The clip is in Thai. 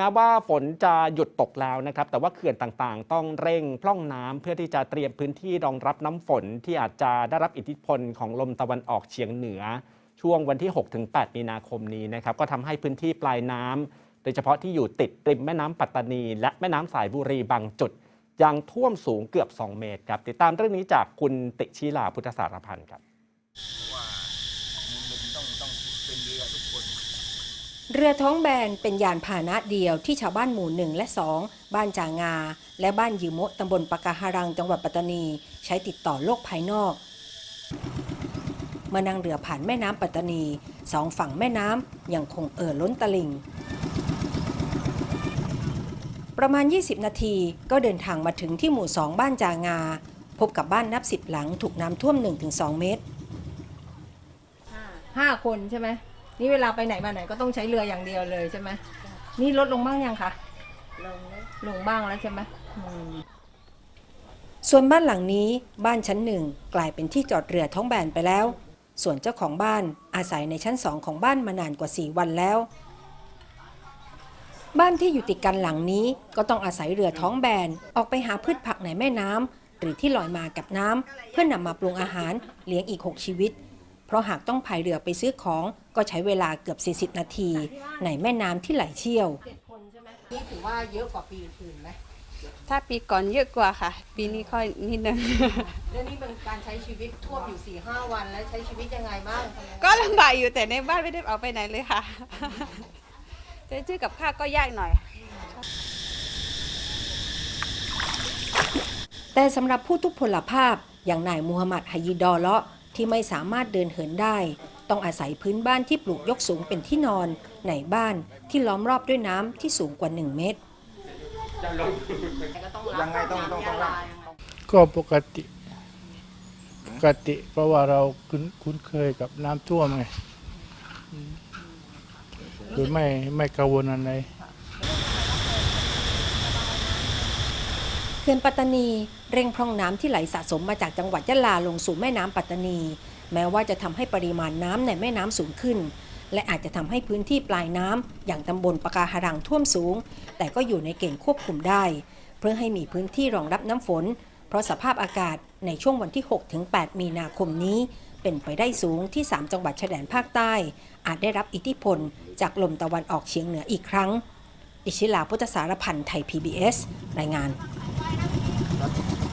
แม้ว่าฝนจะหยุดตกแล้วนะครับ แต่ว่าเขื่อนต่างๆ ต้องเร่งพร่องน้ำเพื่อที่จะเตรียมพื้นที่รองรับน้ำฝนที่อาจจะได้รับอิทธิพลของลมตะวันออกเฉียงเหนือ ช่วงวันที่ 6-8 มีนาคมนี้นะครับ ก็ทำให้พื้นที่ปลายน้ำโดยเฉพาะที่อยู่ติดริมแม่น้ำปัตตานี และแม่น้ำสายบุรีบางจุด ยังท่วมสูงเกือบ 2 เมตรครับติดตามเรื่องนี้จากคุณติชีลาพุทธสารพันธ์ครับ เรือท้องแบนเป็นยานพาหนะเดียวที่ชาวบ้านหมู่หนึ่งและ2บ้านจางา และบ้านยืโมะตำบลปากาหารังจังหวัดปัตตานี ใช้ติดต่อโลกภายนอกเมื่อนั่งเรือผ่านแม่น้ำปัตตานีสองฝั่งแม่น้ำยังคงเอ่อล้นตลิ่ง ประมาณ 20 นาทีก็เดินทางมาถึงที่หมู่2บ้านจางา พบกับบ้านนับสิบหลังถูกน้ำท่วม 1-2 เมตรห้าคนใช่ไหม นี่เวลาไปไหนมาไหนก็ต้องใช้เรืออย่างเดียวเลยใช่ไหมนี่ลดลงบ้างยังคะลงแล้วลงบ้างแล้วใช่ไหมอืม ส่วนบ้านหลังนี้บ้านชั้นหนึ่งกลายเป็นที่จอดเรือท้องแบนไปแล้ว ส่วนเจ้าของบ้านอาศัยในชั้นสองของบ้านมานานกว่า 4 วันแล้ว บ้านที่อยู่ติดกันหลังนี้ก็ต้องอาศัยเรือท้องแบนออกไปหาพืชผักในแม่น้ำหรือที่ลอยมากับน้ำเพื่อนำมาปรุงอาหารเลี้ยงอีก 6 ชีวิต เพราะหากต้องพายเรือไปซื้อของก็ใช้เวลาเกือบ 40 นาที ในแม่น้ำที่ไหลเชี่ยวนี่ถือว่าเยอะกว่าปีอื่นไหมถ้าปีก่อนเยอะกว่าค่ะ ปีนี้ค่อยนิดนึง แล้วนี่เป็นการใช้ชีวิตท่วมอยู่4ี่ห้าวันแล้วใช้ชีวิตยังไงบ้างก็ลำบากอยู่แต่ในบ้านไม่ได้เอาไปไหนเลยค่ะ จะซื้อกับข้าวก็ยากหน่อย แต่สำหรับผู้ทุกพลภาพอย่างนายมูฮัมหมัดฮายิดอเลาะ ที่ไม่สามารถเดินเหินได้ ต้องอาศัยพื้นบ้านที่ปลูกยกสูงเป็นที่นอน ในบ้านที่ล้อมรอบด้วยน้ำที่สูงกว่า 1 เมตร ยังไงต้องต้องต้องรับก็ปกติปกติ เพราะว่าเราคุ้นคุ้นเคยกับน้ำท่วมไงคือไม่ไม่กังวลอะไร เขื่อนปัตตานีเร่งพร่องน้ำที่ไหลสะสมมาจากจังหวัดยะลาลงสู่แม่น้ำปัตตานี แม้ว่าจะทำให้ปริมาณน้ำในแม่น้ำสูงขึ้น และอาจจะทำให้พื้นที่ปลายน้ำอย่างตำบลปะกาหารังท่วมสูง แต่ก็อยู่ในเกณฑ์ควบคุมได้ เพื่อให้มีพื้นที่รองรับน้ำฝน เพราะสภาพอากาศในช่วงวันที่ 6-8 มีนาคมนี้ เป็นไปได้สูงที่ 3 จังหวัดชายแดนภาคใต้ อาจได้รับอิทธิพล จากลมตะวันออกเฉียงเหนืออีกครั้ง อิชิลาพุทธสารพันธ์ไทย PBS รายงาน Gracias.